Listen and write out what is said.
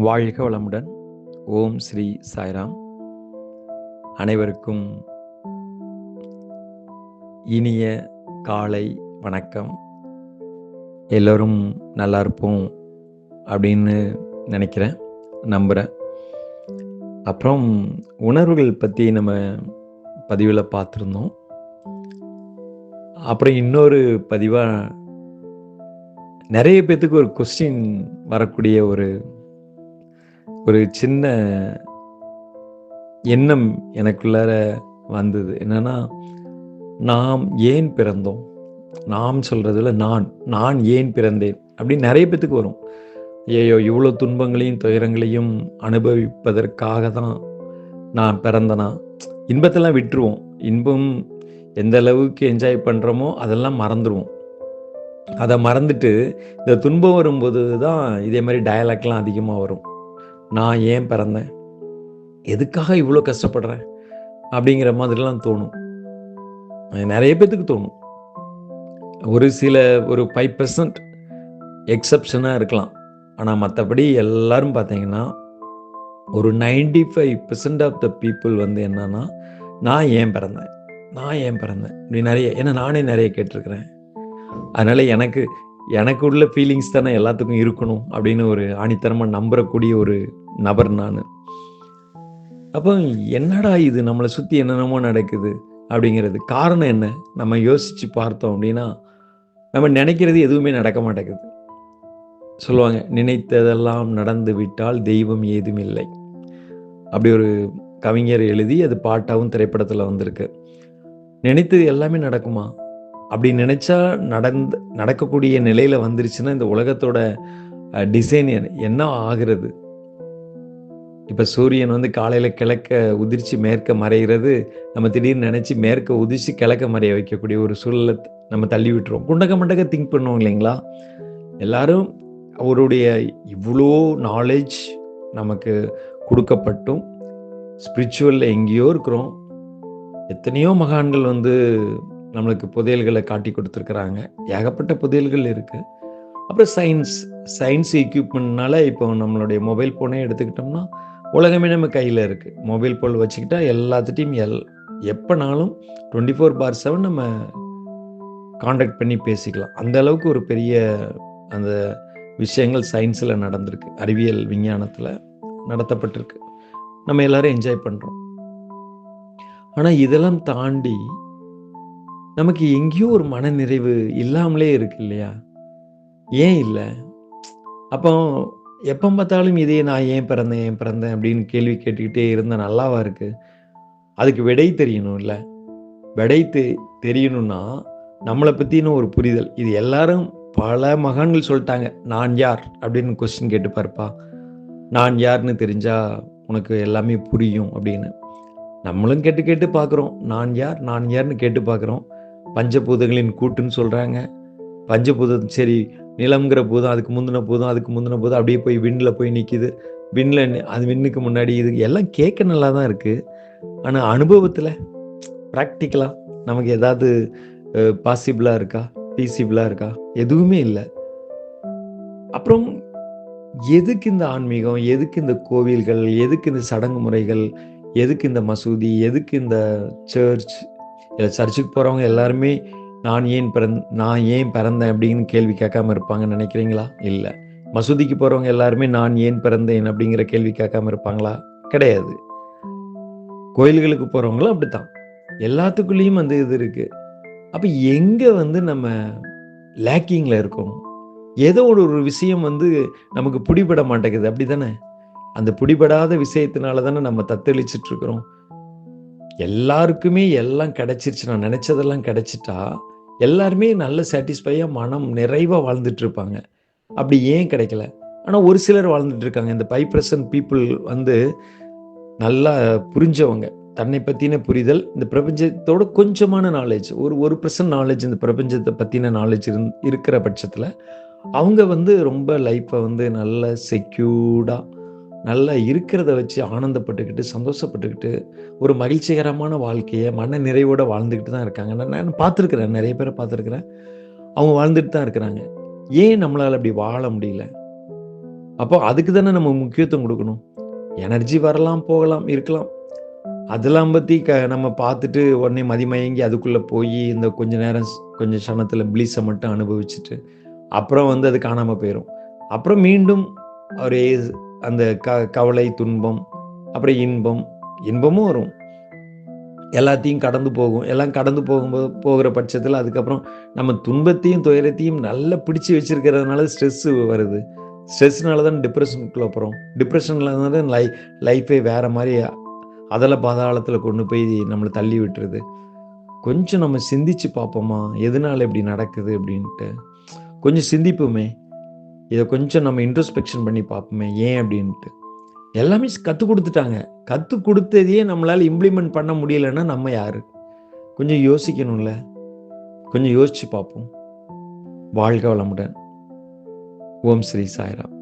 வாழ்க வளமுடன். ஓம் ஸ்ரீ சாய்ராம். அனைவருக்கும் இனிய காலை வணக்கம். எல்லோரும் நல்லா இருப்போம் அப்படின்னு நினைக்கிறேன் நம்புகிறேன் அப்புறம் உணர்வுகள் பற்றி நம்ம பதிவில் பார்த்துருந்தோம். அப்புறம் இன்னொரு பதிவாக நிறைய பேர்த்துக்கு ஒரு கொஸ்டின் வரக்கூடிய ஒரு ஒரு சின்ன எண்ணம் எனக்குள்ளார வந்தது. என்னன்னா நாம் ஏன் பிறந்தோம்? நாம் சொல்றதுல நான் நான் ஏன் பிறந்தேன்? அப்படின்னு நிறைய பேத்துக்கு வரும். ஐயோ இவ்வளோ துன்பங்களையும் துயரங்களையும் அனுபவிப்பதற்காக தான் நான் பிறந்தனா? இன்பத்தெல்லாம் விட்டுருவோம். இன்பம் எந்த அளவுக்கு என்ஜாய் பண்ணுறோமோ அதெல்லாம் மறந்துடுவோம் அதை மறந்துட்டு இந்த துன்பம் வரும்போது தான் இதே மாதிரி டயலாக்லாம் அதிகமாக வரும். நான் ஏன் பிறந்தேன்? எதுக்காக இவ்வளோ கஷ்டப்படுறேன் அப்படிங்கிற மாதிரிலாம் தோணும். நிறைய பேத்துக்கு தோணும். ஒரு சில ஒரு ஃபைவ் பர்சன்ட் எக்ஸப்ஷனாக இருக்கலாம். ஆனால் மற்றபடி எல்லாரும் பார்த்தீங்கன்னா ஒரு ninety five percent of the people வந்து என்னன்னா நான் ஏன் பிறந்தேன்? நான் ஏன் பிறந்தேன்? இப்படி நிறைய ஏன்னா நானே நிறைய கேட்டிருக்கிறேன். அதனால் எனக்கு எனக்கு உள்ள ஃபீலிங்ஸ் தானே எல்லாத்துக்கும் இருக்கணும் அப்படின்னு ஒரு ஆணித்தரமாக நம்புறக்கூடிய ஒரு நபர் நான். அப்போ என்னடா இது? நம்மளை சுற்றி என்னென்னமோ நடக்குது அப்படிங்கிறது. காரணம் என்ன? நம்ம யோசிச்சு பார்த்தோம் அப்படின்னா நம்ம நினைக்கிறது எதுவுமே நடக்க மாட்டேங்குது. சொல்லுவாங்க நினைத்ததெல்லாம் நடந்து விட்டால் தெய்வம் ஏதும் இல்லை. அப்படி ஒரு கவிஞர் எழுதி அது பாட்டாகவும் திரைப்படத்தில் வந்திருக்கு. நினைத்தது எல்லாமே நடக்குமா? அப்படி நினைச்சா நடந்து நடக்கக்கூடிய நிலையில வந்துருச்சுன்னா இந்த உலகத்தோட டிசைன் என்ன ஆகிறது? இப்ப சூரியன் வந்து காலையில கிழக்க உதிர்ச்சி மேற்க மறைகிறது. நம்ம திடீர்னு நினைச்சு மேற்க உதிர்ச்சி கிழக்க மறைய வைக்கக்கூடிய ஒரு சூழலை நம்ம தள்ளி விட்டுருவோம். குண்டக மண்டக திங்க் பண்ணுவோம் இல்லைங்களா? எல்லாரும் அவருடைய இவ்வளோ நாலேஜ் நமக்கு கொடுக்கப்பட்டும். ஸ்பிரிச்சுவலில் எங்கேயோ இருக்கிறோம். எத்தனையோ மகான்கள் வந்து நம்மளுக்கு புதையல்களை காட்டி கொடுத்துருக்குறாங்க. ஏகப்பட்ட புதையல்கள் இருக்குது அப்புறம் சயின்ஸ் சயின்ஸ் எக்யூப்மெண்ட்னால இப்போ நம்மளுடைய மொபைல் ஃபோனே எடுத்துக்கிட்டோம்னா உலகமே நம்ம கையில் இருக்குது மொபைல் ஃபோன் வச்சுக்கிட்டா எல்லாத்துட்டையும் எல் எப்போனாலும் டுவெண்ட்டி ஃபோர் பார் செவன் நம்ம காண்டாக்ட் பண்ணி பேசிக்கலாம். அந்த அளவுக்கு ஒரு பெரிய அந்த விஷயங்கள் சயின்ஸில் நடந்திருக்கு. அறிவியல் விஞ்ஞானத்தில் நடத்தப்பட்டிருக்கு. நம்ம எல்லாரும் என்ஜாய் பண்ணுறோம் ஆனால் இதெல்லாம் தாண்டி நமக்கு எங்கேயோ ஒரு மன நிறைவு இல்லாமலே இருக்கு இல்லையா? ஏன் இல்லை? அப்போ எப்போ பார்த்தாலும் இதே நான் ஏன் பிறந்தேன் ஏன் பிறந்தேன் அப்படின்னு கேள்வி கேட்டுக்கிட்டே இருந்தால் நல்லாவா இருக்கு? அதுக்கு விடை தெரியணும் இல்லை? விடை தெ தெரியணும்னா நம்மளை பற்றின ஒரு புரிதல். இது எல்லாரும் பல மகான்கள் சொல்லிட்டாங்க. நான் யார்? அப்படின்னு கொஸ்டின் கேட்டு பார்ப்பா. நான் யார்னு தெரிஞ்சா உனக்கு எல்லாமே புரியும் அப்படின்னு. நம்மளும் கேட்டு கேட்டு பார்க்குறோம். நான் யார்? நான் யார்னு கேட்டு பார்க்குறோம். பஞ்சபூதங்களின் கூட்டுன்னு சொல்கிறாங்க பஞ்சபூதம் சரி நிலம்ங்கிற பூதம் அதுக்கு முந்தின பூதம் அதுக்கு முந்தின பூதம் அப்படியே போய் விண்ணில் போய் நிற்கிது விண்ணில் அது விண்ணுக்கு முன்னாடி இது எல்லாம் கேட்க நல்லா தான் இருக்குது ஆனால் அனுபவத்தில் ப்ராக்டிக்கலாக நமக்கு ஏதாவது பாசிபிளாக இருக்கா? பீசிபிளாக இருக்கா? எதுவுமே இல்லை. அப்புறம் எதுக்கு இந்த ஆன்மீகம் எதுக்கு இந்த கோவில்கள் எதுக்கு இந்த சடங்கு முறைகள் எதுக்கு இந்த மசூதி எதுக்கு இந்த சர்ச் சர்ச்சுக்கு போகிறவங்க எல்லாருமே நான் ஏன் பிறந் நான் ஏன் பிறந்தேன் அப்படின்னு கேள்வி கேட்காம இருப்பாங்கன்னு நினைக்கிறீங்களா? இல்லை. மசூதிக்கு போகிறவங்க எல்லாருமே நான் ஏன் பிறந்தேன் அப்படிங்கிற கேள்வி கேட்காம இருப்பாங்களா? கிடையாது. கோயில்களுக்கு போகிறவங்களும் அப்படித்தான். எல்லாத்துக்குள்ளேயும் வந்து இது இருக்குது அப்போ எங்கே வந்து நம்ம லேக்கிங்கில் இருக்கோம்? ஏதோ ஒரு ஒரு விஷயம் வந்து நமக்கு பிடிபட மாட்டேங்குது. அப்படி தானே அந்த பிடிபடாத விஷயத்தினால தானே நம்ம தத்தளிச்சிட்டு இருக்கிறோம். எல்லாருக்குமே எல்லாம் கிடைச்சிருச்சு. நான் நினைச்சதெல்லாம் கிடைச்சிட்டா எல்லாருமே நல்ல சாட்டிஸ்ஃபையாக மனம் நிறைவாக வாழ்ந்துட்டு இருப்பாங்க அப்படி ஏன் கிடைக்கல? ஆனால் ஒரு சிலர் வாழ்ந்துட்டு இருக்காங்க இந்த ஃபைவ் பர்சன்ட் பீப்புள் வந்து நல்லா புரிஞ்சவங்க. தன்னை பற்றின புரிதல் இந்த பிரபஞ்சத்தோட கொஞ்சமான நாலேஜ் ஒரு ஒரு பர்சன்ட் நாலேஜ் இந்த பிரபஞ்சத்தை பற்றின நாலேஜ் இருந் இருக்கிற பட்சத்தில் அவங்க வந்து ரொம்ப லைஃப்பை வந்து நல்ல செக்யூர்டாக நல்லா இருக்கிறத வச்சு ஆனந்தப்பட்டுக்கிட்டு சந்தோஷப்பட்டுக்கிட்டு ஒரு மகிழ்ச்சிகரமான வாழ்க்கையை மன நிறைவோட வாழ்ந்துக்கிட்டு தான் இருக்காங்க. நான் நான் பார்த்துருக்குறேன் நிறைய பேரை பார்த்துருக்குறேன். அவங்க வாழ்ந்துட்டு தான் இருக்கிறாங்க. ஏன் நம்மளால் அப்படி வாழ முடியல? அப்போ அதுக்கு தானே நம்ம முக்கியத்துவம் கொடுக்கணும். எனர்ஜி வரலாம் போகலாம் இருக்கலாம். அதெல்லாம் பற்றி க நம்ம பார்த்துட்டு உடனே மதிமயங்கி அதுக்குள்ளே போய் இந்த கொஞ்ச நேரம் கொஞ்சம் சனத்தில் ப்ளீஸை மட்டும் அனுபவிச்சுட்டு அப்புறம் வந்து அது காணாமல் போயிடும் அப்புறம் மீண்டும் ஒரே அந்த க கவலை துன்பம் அப்புறம் இன்பம் இன்பமும் வரும். எல்லாத்தையும் கடந்து போகும். எல்லாம் கடந்து போகும்போது போகிற பட்சத்தில் அதுக்கப்புறம் நம்ம துன்பத்தையும் துயரத்தையும் நல்லா பிடிச்சி வச்சிருக்கிறதுனால ஸ்ட்ரெஸ்ஸு வருது. ஸ்ட்ரெஸ்னால தான் டிப்ரெஷனுக்குள்ளே போகிறோம் டிப்ரெஷனில் தான் லை லைஃபே வேறு மாதிரி அதில் பாதாளத்தில் கொண்டு போய் நம்மளை தள்ளி விட்டுருது. கொஞ்சம் நம்ம சிந்திச்சு பார்ப்போமா? எதனால இப்படி நடக்குது அப்படின்ட்டு. கொஞ்சம் சிந்திப்போமே? இதை கொஞ்சம் நம்ம இன்ட்ரோஸ்பெக்ஷன் பண்ணி பார்ப்போமே ஏன் அப்படின்ட்டு. எல்லாமே கற்றுக் கொடுத்துட்டாங்க. கற்றுக் கொடுத்ததையே நம்மளால் இம்ப்ளிமெண்ட் பண்ண முடியலன்னா நம்ம யாரு? கொஞ்சம் யோசிக்கணும்ல. கொஞ்சம் யோசிச்சு பார்ப்போம். வாழ்க வளமுடன். ஓம் ஸ்ரீ சாய்ராம்.